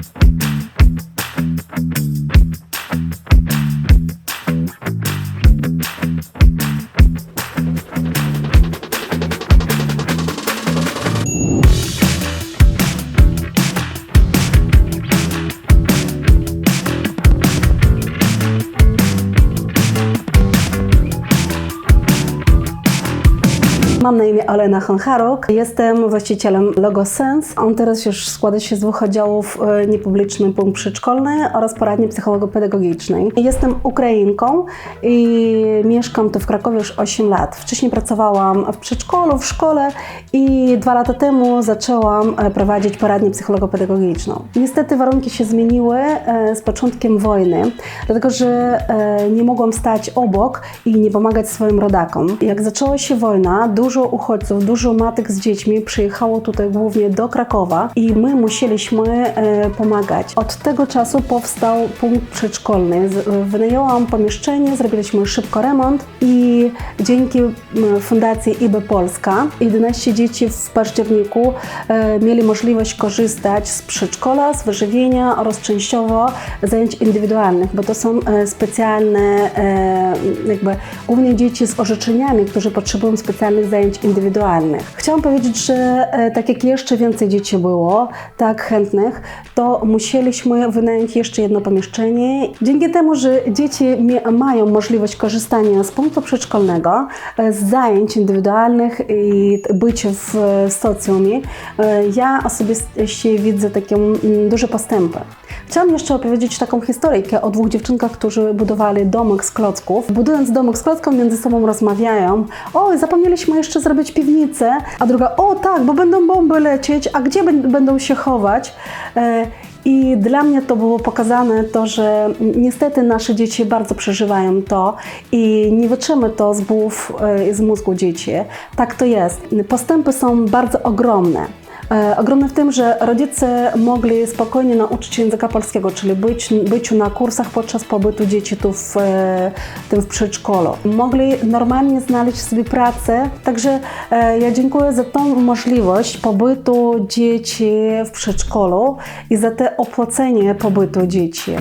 Thank you. Mam na imię Olena Honcharuk. Jestem właścicielem Logo Sense. On teraz już składa się z dwóch oddziałów e, niepubliczny punkt przedszkolny oraz poradni psychologo-pedagogicznej. Jestem Ukrainką i mieszkam tu w Krakowie już 8 lat. Wcześniej pracowałam w przedszkolu, w szkole i dwa lata temu zaczęłam e, prowadzić poradnię psychologo-pedagogiczną. Niestety warunki się zmieniły e, z początkiem wojny, dlatego że nie mogłam stać obok i nie pomagać swoim rodakom. Jak zaczęła się wojna, dużo uchodźców, dużo matek z dziećmi przyjechało tutaj głównie do Krakowa i my musieliśmy e, pomagać. Od tego czasu powstał punkt przedszkolny. Wynajęłam pomieszczenie, zrobiliśmy szybko remont i dzięki Fundacji IB Polska 11 dzieci w październiku e, mieli możliwość korzystać z przedszkola, z wyżywienia oraz częściowo zajęć indywidualnych, bo to są e, specjalne, jakby głównie dzieci z orzeczeniami, którzy potrzebują specjalnych zajęć indywidualnych. Chciałam powiedzieć, że e, tak jak jeszcze więcej dzieci było, tak chętnych, to musieliśmy wynająć jeszcze jedno pomieszczenie. Dzięki temu, że dzieci mają możliwość korzystania z punktu przedszkolnego, e, z zajęć indywidualnych i bycia w socjumie, e, ja osobiście widzę takie mm, duże postępy. Chciałam jeszcze opowiedzieć taką historyjkę o dwóch dziewczynkach, którzy budowali domek z klocków. Budując domek z klocką, między sobą rozmawiają. Oj, zapomnieliśmy jeszcze zrobić piwnicę. A druga, o tak, bo będą bomby lecieć, a gdzie bę- będą się chować? E, I dla mnie to było pokazane to, że niestety nasze dzieci bardzo przeżywają to i nie wytrzymy to z głów e, z mózgu dzieci. Tak to jest. Postępy są bardzo ogromne. E, Ogromne w tym, że rodzice mogli spokojnie nauczyć się języka polskiego, czyli być, byciu na kursach podczas pobytu dzieci tu w, e, tym w przedszkolu. Mogli normalnie znaleźć sobie pracę, także e, ja dziękuję za tą możliwość pobytu dzieci w przedszkolu i za te opłacenie pobytu dzieci.